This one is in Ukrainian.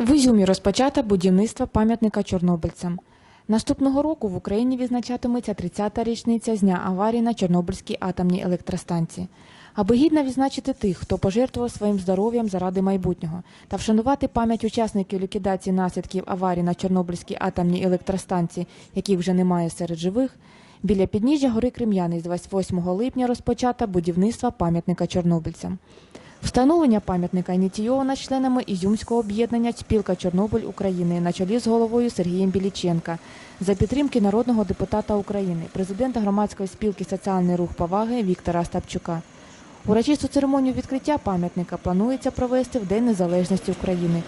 В Ізюмі розпочато будівництво пам'ятника чорнобильцям. Наступного року в Україні відзначатиметься 30-та річниця з дня аварії на Чорнобильській атомній електростанції. Аби гідно відзначити тих, хто пожертвував своїм здоров'ям заради майбутнього, та вшанувати пам'ять учасників ліквідації наслідків аварії на Чорнобильській атомній електростанції, яких вже немає серед живих, біля підніжжя гори Крем'яни з 28 липня розпочато будівництво пам'ятника чорнобильцям. Встановлення пам'ятника ініційовано членами Ізюмського об'єднання Спілка Чорнобиль України на чолі з головою Сергієм Біліченка за підтримки народного депутата України, президента громадської спілки Соціальний рух поваги Віктора Остапчука. Урочисту церемонію відкриття пам'ятника планується провести в День Незалежності України